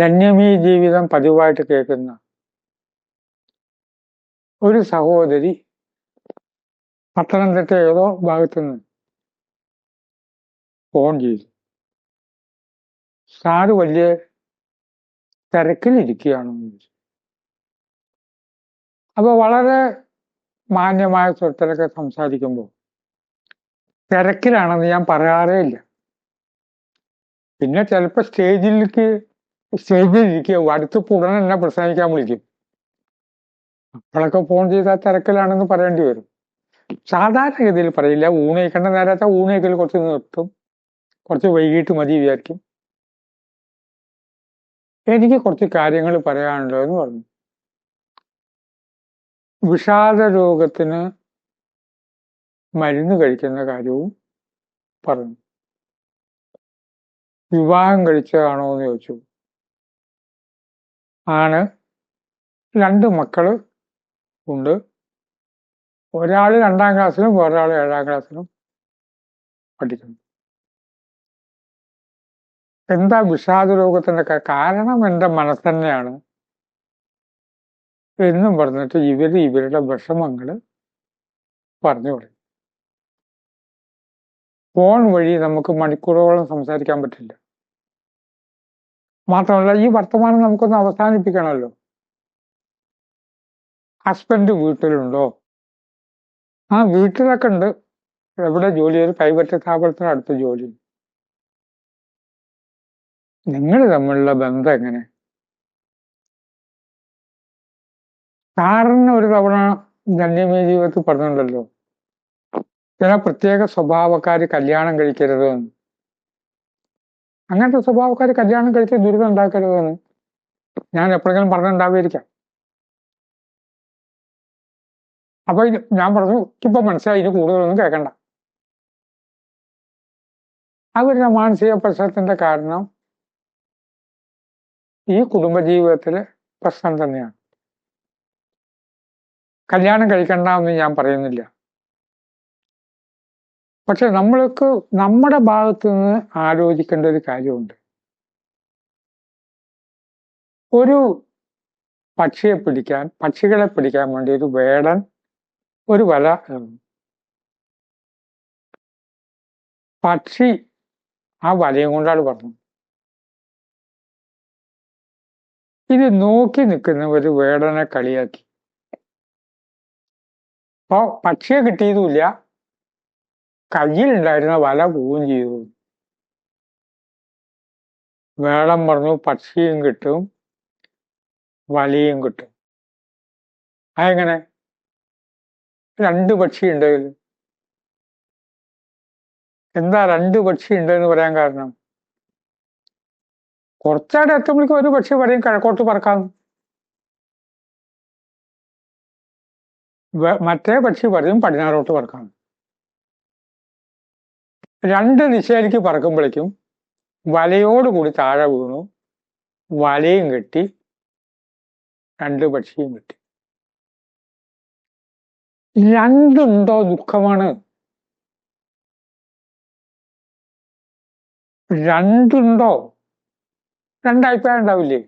ധന്യമീ ജീവിതം പതിവായിട്ട് കേൾക്കുന്ന ഒരു സഹോദരി പത്തനംതിട്ട ഏതോ ഭാഗത്തുനിന്ന് ഫോൺ ചെയ്തു. സാറ് വലിയ തിരക്കിലിരിക്കുകയാണെന്ന് ചോദിച്ചു. അപ്പൊ വളരെ മാന്യമായ സ്വരത്തിലൊക്കെ സംസാരിക്കുമ്പോൾ തിരക്കിലാണെന്ന് ഞാൻ പറയാറേ ഇല്ല. പിന്നെ ചിലപ്പോൾ സ്റ്റേജിലേക്ക് സ്റ്റേജിൽ ഇരിക്കുക അടുത്ത് ഉടനെ എന്നെ പ്രസംഗിക്കാൻ വിളിക്കും. അപ്പോഴൊക്കെ ഫോൺ ചെയ്താൽ തിരക്കിലാണെന്ന് പറയേണ്ടി വരും. സാധാരണഗതിയിൽ പറയില്ല. ഊണയിക്കേണ്ട നേരത്തെ ഊണയിക്കൽ കുറച്ച് നിർത്തും. കുറച്ച് വൈകിട്ട് മതി വിചാരിക്കും. എനിക്ക് കുറച്ച് കാര്യങ്ങൾ പറയാനുണ്ടോ എന്ന് പറഞ്ഞു. വിഷാദ രോഗത്തിന് മരുന്ന് കഴിക്കുന്ന കാര്യവും പറഞ്ഞു. വിവാഹം കഴിച്ചതാണോ എന്ന് ചോദിച്ചു. ആണ്. രണ്ട് മക്കൾ ഉണ്ട്. ഒരാൾ രണ്ടാം ക്ലാസ്സിലും ഒരാൾ ഏഴാം ക്ലാസ്സിലും പഠിക്കുന്നു. എന്താ വിഷാദ രോഗത്തിന്റെ കാരണം എന്റെ മനസ്സന്നെയാണ് എന്നും പറഞ്ഞിട്ട് ഇവർ ഇവരുടെ വിഷമങ്ങൾ പറഞ്ഞു തുടങ്ങി. ഫോൺ വഴി നമുക്ക് മണിക്കൂറുകളോളം സംസാരിക്കാൻ പറ്റില്ല. മാത്രമല്ല ഈ വർത്തമാനം നമുക്കൊന്ന് അവസാനിപ്പിക്കണമല്ലോ. ഹസ്ബൻഡ് വീട്ടിലുണ്ടോ? ആ വീട്ടിലൊക്കെ ഉണ്ട്. എവിടെ ജോലി? ചെയ്ത് കൈവറ്റ സ്ഥാപനത്തിന് അടുത്ത് ജോലി. നിങ്ങൾ തമ്മിലുള്ള ബന്ധം എങ്ങനെ? സാറിന് ഒരു തവണ ധന്യമേ ജീവിതത്തിൽ പറഞ്ഞിട്ടുണ്ടല്ലോ ചില പ്രത്യേക സ്വഭാവക്കാർ കല്യാണം കഴിക്കരുത് എന്ന് അങ്ങനത്തെ സ്വഭാവക്കാർ കല്യാണം കഴിച്ച് ദുരിതം ഉണ്ടാക്കരുതെന്ന് ഞാൻ എപ്പോഴെങ്കിലും പറഞ്ഞിട്ടുണ്ടാവുമായിരിക്കാം. അപ്പൊ ഞാൻ പറഞ്ഞു ഇപ്പൊ മനസ്സിലായി ഇത് കൂടുതലൊന്നും കേൾക്കണ്ട. അവരുടെ മാനസിക പ്രശ്നത്തിന്റെ കാരണം ഈ കുടുംബജീവിതത്തിലെ പ്രശ്നം തന്നെയാണ്. കല്യാണം കഴിക്കണ്ട എന്ന് ഞാൻ പറയുന്നില്ല. പക്ഷെ നമ്മൾക്ക് നമ്മുടെ ഭാഗത്ത് നിന്ന് ആലോചിക്കേണ്ട ഒരു കാര്യമുണ്ട്. ഒരു പക്ഷിയെ പിടിക്കാൻ പക്ഷികളെ പിടിക്കാൻ വേണ്ടി ഒരു വേടൻ ഒരു വല പക്ഷി ആ വലയും കൊണ്ടാണ് പറഞ്ഞു ഇത് നോക്കി നിൽക്കുന്ന ഒരു വേടനെ കളിയാക്കി. അപ്പോ പക്ഷിയെ കിട്ടിയതുമില്ല. കയ്യിലുണ്ടായിരുന്ന വല പോവുകയും ചെയ്തു. വേളം പറഞ്ഞു പക്ഷിയും കിട്ടും വലയും കിട്ടും. അതെങ്ങനെ? രണ്ട് പക്ഷി ഉണ്ടെങ്കിൽ എന്താ രണ്ട് പക്ഷി ഉണ്ടെന്ന് പറയാൻ കാരണം? കുറച്ചാടെ എത്തുമ്പോഴേക്കും ഒരു പക്ഷി പറയും കിഴക്കോട്ട് പറക്കാം. മറ്റേ പക്ഷി പറയും പടിഞ്ഞാറോട്ട് പറക്കാം. രണ്ട് ദിശയിലേക്ക് പറക്കുമ്പോഴേക്കും വലയോട് കൂടി താഴെ വീണു. വലയും കെട്ടി. രണ്ട് പക്ഷിയും കെട്ടി. രണ്ടുണ്ടോ ദുഃഖമാണ്? രണ്ടുണ്ടോ? രണ്ടഭിപ്രായം ഉണ്ടാവില്ലേ?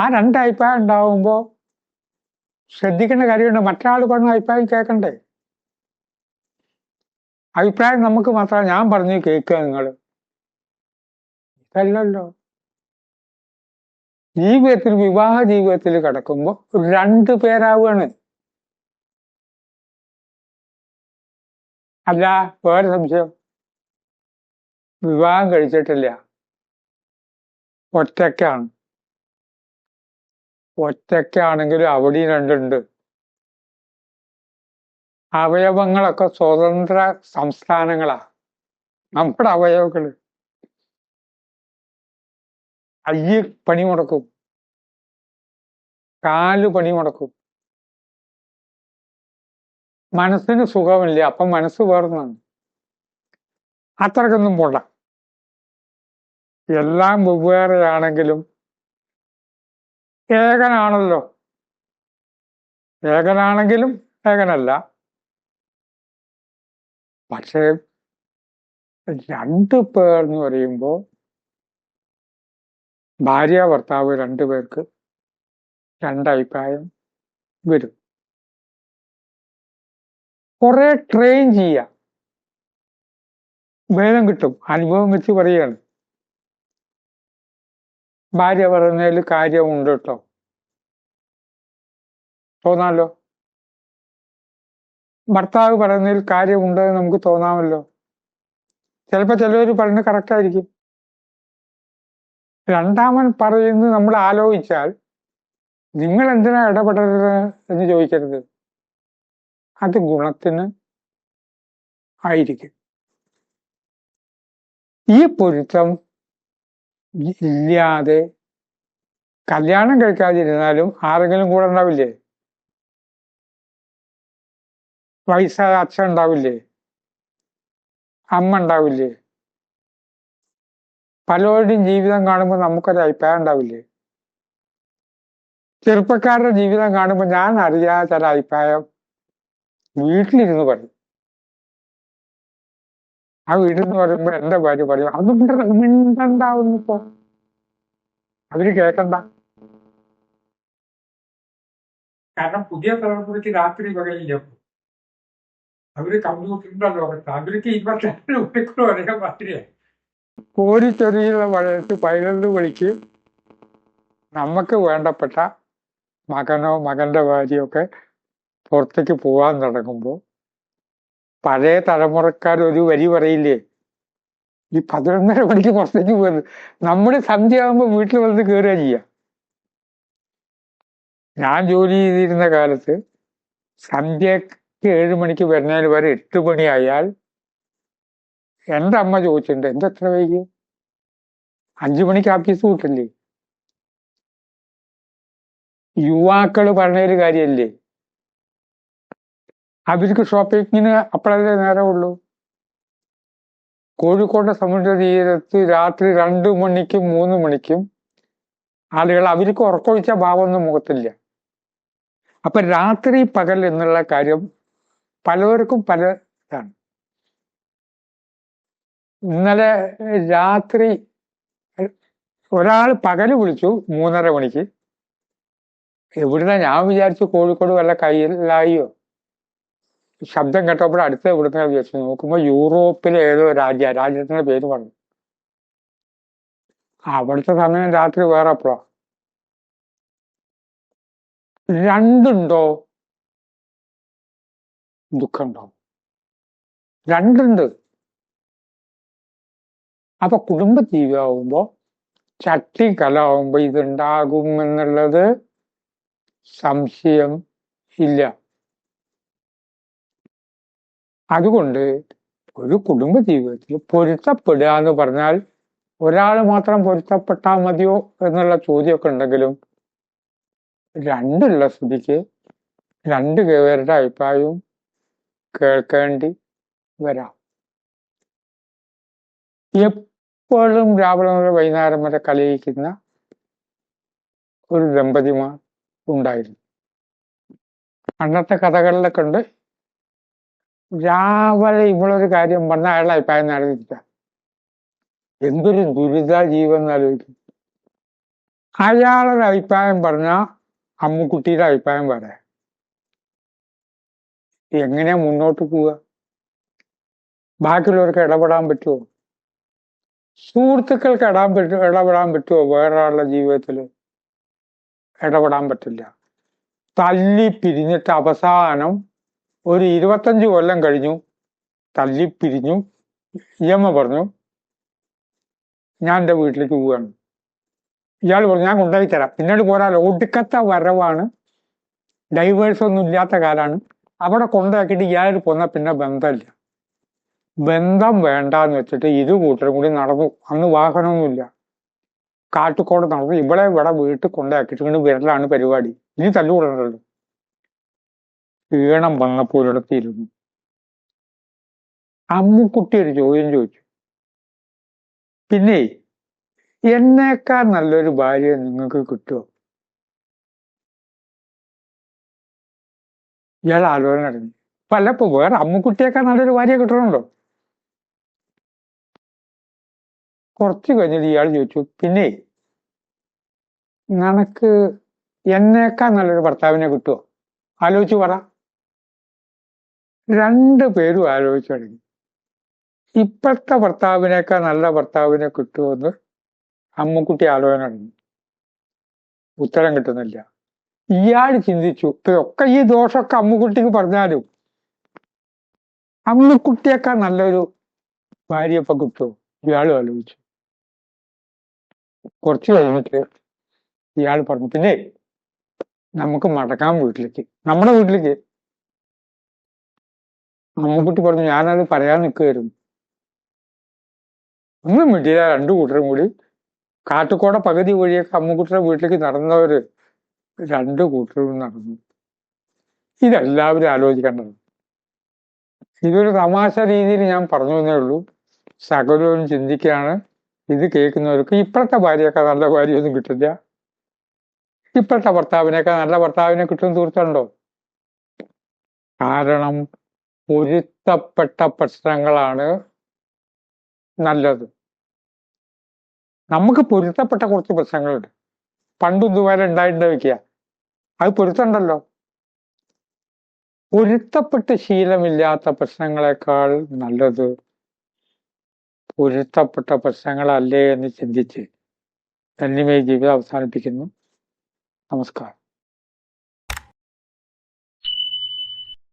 ആ രണ്ടഭിപ്രായം ഉണ്ടാവുമ്പോ ശ്രദ്ധിക്കേണ്ട കാര്യമുണ്ട്. മറ്റൊരാൾ പറഞ്ഞ അഭിപ്രായം കേൾക്കണ്ടേ? അഭിപ്രായം നമുക്ക് മാത്രമാണ് ഞാൻ പറഞ്ഞു കേൾക്കുക നിങ്ങൾ ഇതല്ലല്ലോ. ജീവിതത്തിൽ വിവാഹ ജീവിതത്തിൽ കിടക്കുമ്പോൾ രണ്ട് പേരാവുകയാണ്. അല്ല വേറെ സംശയം. വിവാഹം കഴിച്ചിട്ടില്ല. ഒറ്റക്കാണ് ഒറ്റക്കാണെങ്കിലും അവിടെയും രണ്ടുണ്ട്. അവയവങ്ങളൊക്കെ സ്വതന്ത്ര സംസ്ഥാനങ്ങളാ. നമ്മുടെ അവയവങ്ങൾ അയ്യ് പണി മുടക്കും. കാൽ പണി മുടക്കും. മനസ്സിന് സുഖമില്ല അപ്പം മനസ്സ് വേർന്നാണ് അത്രക്കൊന്നും പോണ്ട. എല്ലാം വെവ്വേറെയാണെങ്കിലും ഏകനാണല്ലോ. ഏകനാണെങ്കിലും ഏകനല്ല. പക്ഷേ രണ്ടു പേർ എന്ന് പറയുമ്പോൾ ഭാര്യ ഭർത്താവ് രണ്ടുപേർക്ക് രണ്ടഭിപ്രായം വരും. കുറെ ട്രെയിൻ ചെയ്യാം. ഭേദം കിട്ടും. അനുഭവം വെച്ച് പറയുകയാണ്. ഭാര്യ പറയുന്നതിൽ കാര്യമുണ്ട് കേട്ടോ. തോന്നാമല്ലോ ഭർത്താവ് പറയുന്നതിൽ കാര്യമുണ്ട് എന്ന് നമുക്ക് തോന്നാമല്ലോ. ചിലപ്പോൾ ചിലവർ പറയുന്നത് കറക്റ്റ് ആയിരിക്കും. രണ്ടാമൻ പറയുന്നത് നമ്മൾ ആലോചിച്ചാൽ നിങ്ങൾ എന്തിനാ ഇടപെടരുത് എന്ന് ചോദിക്കരുത്. അത് ഗുണത്തിന് ആയിരിക്കും. ഈ പൊരുത്തം ഇല്ലാതെ കല്യാണം കഴിക്കാതിരുന്നാലും ആരെങ്കിലും കൂടെ ഉണ്ടാവില്ലേ? വയസ്സായ അച്ഛൻ ഉണ്ടാവില്ലേ അമ്മ ഉണ്ടാവില്ലേ പലരുടെയും ജീവിതം കാണുമ്പോൾ നമുക്കൊരു അഭിപ്രായം ഉണ്ടാവില്ലേ? ചെറുപ്പക്കാരുടെ ജീവിതം കാണുമ്പോൾ ഞാൻ അറിയാത്ത ചില അഭിപ്രായം വീട്ടിലിരുന്ന് പറയും. ആ വീട്ടിൽ നിന്ന് പറയുമ്പോൾ എന്റെ ഭാര്യ പറയും അത് മിണ്ടണ്ടാവുന്നു ഇപ്പൊ. അവർ കേക്കണ്ട കാരണം പുതിയ തലമുറയ്ക്ക് രാത്രി പകലില്ല. അവർ കമ്പ്യൂട്ടറിന്റെ ലോകത്ത് അവർക്ക് ഇരുപത്തിരണ്ട് മണിക്കൂർ ഒരേ മാതിരിയാണ് കോരിച്ചൊരിയുള്ള മഴയത്ത് പതിനൊന്ന് മണിക്ക് നമുക്ക് വേണ്ടപ്പെട്ട മകനോ മകന്റെ ഭാര്യയോ ഒക്കെ പുറത്തേക്ക് പോകാൻ തുടങ്ങുമ്പോൾ പഴയ തലമുറക്കാർ ഒരു വരി പറയില്ലേ? ഈ പതിനൊന്നര മണിക്ക് പുറത്തേക്ക് പോകുന്നത് നമ്മുടെ സന്ധ്യയാകുമ്പോൾ വീട്ടിൽ വന്ന് കയറുക ചെയ്യാം. ഞാൻ ജോലി ചെയ്തിരുന്ന കാലത്ത് സന്ധ്യക്ക് ഏഴ് മണിക്ക് വരുന്നതിന് വരെ എട്ട് മണിയായാൽ എന്റെ അമ്മ ചോദിച്ചിട്ടുണ്ട് എന്താ എത്ര വൈകി? അഞ്ചു മണിക്ക് ആഫീസ് കൂട്ടില്ലേ? യുവാക്കൾ പറഞ്ഞൊരു കാര്യമല്ലേ? അവർക്ക് ഷോപ്പിങ്ങിന് അപ്പോഴല്ലേ നേരമുള്ളൂ? കോഴിക്കോട്ടെ സമുദ്ര തീരത്ത് രാത്രി രണ്ടു മണിക്കും മൂന്ന് മണിക്കും ആളുകൾ അവർക്ക് ഉറക്കൊഴിച്ച ഭാവമൊന്നും മുഖത്തില്ല. അപ്പൊ രാത്രി പകൽ എന്നുള്ള കാര്യം പലവർക്കും പല ഇതാണ്. ഇന്നലെ രാത്രി ഒരാൾ പകൽ വിളിച്ചു മൂന്നര മണിക്ക്. എവിടുന്ന? ഞാൻ വിചാരിച്ചു കോഴിക്കോട് വല്ല കയ്യിലായോ ശബ്ദം കേട്ടപ്പോൾ അടുത്ത എവിടുന്ന വിചാരിച്ചു. നോക്കുമ്പോൾ യൂറോപ്പിലെ ഏതോ രാജ്യ രാജ്യത്തിന്റെ പേര് പറഞ്ഞു. അവിടുത്തെ സമയം രാത്രി വേറെ അപ്പോഴാ രണ്ടുണ്ടോ? ദുഃഖമുണ്ടോ രണ്ടുണ്ട്. അപ്പൊ കുടുംബ ജീവിതമാകുമ്പോ ചട്ടി കലാവുമ്പോ ഇതുണ്ടാകും എന്നുള്ളത് സംശയം ഇല്ല. അതുകൊണ്ട് ഒരു കുടുംബ ജീവിതത്തിൽ പൊരുത്തപ്പെടുക എന്ന് പറഞ്ഞാൽ ഒരാൾ മാത്രം പൊരുത്തപ്പെട്ടാൽ മതിയോ എന്നുള്ള ചോദ്യമൊക്കെ ഉണ്ടെങ്കിലും രണ്ടുള്ള സ്ഥിതിക്ക് രണ്ട് പേരുടെ അഭിപ്രായവും കേൾക്കേണ്ടി വരാം. എപ്പോഴും രാവിലെ മുതൽ വൈകുന്നേരം വരെ കളിയിക്കുന്ന ഒരു ദമ്പതിമാർ ഉണ്ടായിരുന്നു. അന്നത്തെ കഥകളിലൊക്കെ ഉണ്ട്. രാവിലെ ഇവളൊരു കാര്യം പറഞ്ഞ അയാളെ അഭിപ്രായം നടന്നില്ല എന്തൊരു ദുരിത ജീവൻ ആലോചിക്കും. അയാളുടെ അഭിപ്രായം പറഞ്ഞ അമ്മുക്കുട്ടിയുടെ അഭിപ്രായം പറയാം. എങ്ങനെയാ മുന്നോട്ട് പോവുക? ബാക്കിയുള്ളവർക്ക് ഇടപെടാൻ പറ്റുമോ സുഹൃത്തുക്കൾക്ക് ഇടാൻ പറ്റും ഇടപെടാൻ പറ്റുമോ വേറൊരാളുടെ ജീവിതത്തിൽ ഇടപെടാൻ പറ്റില്ല. തല്ലി പിരിഞ്ഞിട്ട് അവസാനം ഒരു ഇരുപത്തഞ്ച് കൊല്ലം കഴിഞ്ഞു. തല്ലി പിരിഞ്ഞു. ഇയമ്മ പറഞ്ഞു ഞാൻ എന്റെ വീട്ടിലേക്ക് പോവുകയാണ്. ഇയാൾ പറഞ്ഞു ഞാൻ കൊണ്ടുപോയി തരാം. പിന്നീട് പോരാ ഒടുക്കത്തെ വരവാണ്. ഡൈവേഴ്സ് ഒന്നും ഇല്ലാത്ത കാലാണ്. അവിടെ കൊണ്ടാക്കിയിട്ട് ഇയാൾ പോന്ന പിന്നെ ബന്ധമില്ല. ബന്ധം വേണ്ടാന്ന് വെച്ചിട്ട് ഇരു കൂട്ടരും കൂടി നടന്നു. അന്ന് വാഹനമൊന്നുമില്ല. കാട്ടുകോട് നടന്നു. ഇവിടെ ഇവിടെ വീട്ടിൽ കൊണ്ടാക്കിയിട്ട് ഇങ്ങനെ വിരലാണ് പരിപാടി. ഇനി തല്ലുകൂടണല്ലോ ഈണം വന്നപ്പോൾ ഒരിടത്തിരുന്നു അമ്മുക്കുട്ടി ഒരു ചോദ്യം ചോദിച്ചു. പിന്നെ എന്നേക്കാൾ നല്ലൊരു ഭാര്യ നിങ്ങൾക്ക് കിട്ടുമോ ഇയാൾ ആലോചന നടന്നു. അപ്പൊ അല്ല ഇപ്പൊ വേറെ അമ്മുക്കുട്ടിയൊക്കെ നല്ലൊരു ഭാര്യ കിട്ടണമല്ലോ കുറച്ച് കഴിഞ്ഞിട്ട് ഇയാൾ ചോദിച്ചു പിന്നെ നിനക്ക് എന്നേക്കാൾ നല്ലൊരു ഭർത്താവിനെ കിട്ടുമോ ആലോചിച്ചു പറ. രണ്ടു പേരും ആലോചിച്ചു തുടങ്ങി. ഇപ്പോഴത്തെ ഭർത്താവിനേക്കാൾ നല്ല ഭർത്താവിനെ കിട്ടുമെന്ന് അമ്മുക്കുട്ടി ആലോചന തുടങ്ങി. ഉത്തരം കിട്ടുന്നില്ല. ഇയാൾ ചിന്തിച്ചു ഇതൊക്കെ ഈ ദോഷമൊക്കെ അമ്മുക്കുട്ടിക്ക് പറഞ്ഞാലും അമ്മുക്കുട്ടിയേക്കാൾ നല്ലൊരു ഭാര്യ ഇപ്പൊ കിട്ടുമോ? ഇയാളും ആലോചിച്ചു. കുറച്ച് കഴിഞ്ഞിട്ട് ഇയാൾ പറഞ്ഞു പിന്നെ നമുക്ക് മടക്കാൻ വീട്ടിലേക്ക്. നമ്മുടെ വീട്ടിലേക്ക്? അമ്മുക്കുട്ടി പറഞ്ഞു ഞാനത് പറയാൻ നിൽക്കുമായിരുന്നു ഒന്നും മിണ്ടിയില്ല രണ്ടു കൂട്ടരും കൂടി കാട്ടുകോട പകുതി വഴിയൊക്കെ അമ്മുക്കുട്ടിയുടെ വീട്ടിലേക്ക് നടന്നവര് രണ്ടു കൂട്ടരും നടന്നു. ഇതെല്ലാവരും ആലോചിക്കേണ്ടത്. ഇതൊരു തമാശ രീതിയിൽ ഞാൻ പറഞ്ഞു എന്നേ ഉള്ളൂ. സകലവും ചിന്തിക്കുകയാണ്. ഇത് കേൾക്കുന്നവർക്ക് ഇപ്പോഴത്തെ ഭാര്യയൊക്കെ നല്ല ഭാര്യയൊന്നും കിട്ടില്ല. ഇപ്പോഴത്തെ ഭർത്താവിനൊക്കെ നല്ല ഭർത്താവിനെ കിട്ടും തീർച്ചയുണ്ടോ? കാരണം പൊരുത്തപ്പെട്ട പ്രശ്നങ്ങളാണ് നല്ലത്. നമുക്ക് പൊരുത്തപ്പെട്ട കുറച്ച് പ്രശ്നങ്ങളുണ്ട്. പണ്ട് ഇതുപോലെ ഉണ്ടായിട്ടുണ്ടോ വെക്കുക അത് പൊരുത്തണ്ടല്ലോ പൊരുത്തപ്പെട്ട് ശീലമില്ലാത്ത പ്രശ്നങ്ങളെക്കാൾ നല്ലത് പൊരുത്തപ്പെട്ട പ്രശ്നങ്ങളല്ലേ എന്ന് ചിന്തിച്ച് ധന്യമേ ജീവിതം അവസാനിപ്പിക്കുന്നു. നമസ്കാരം.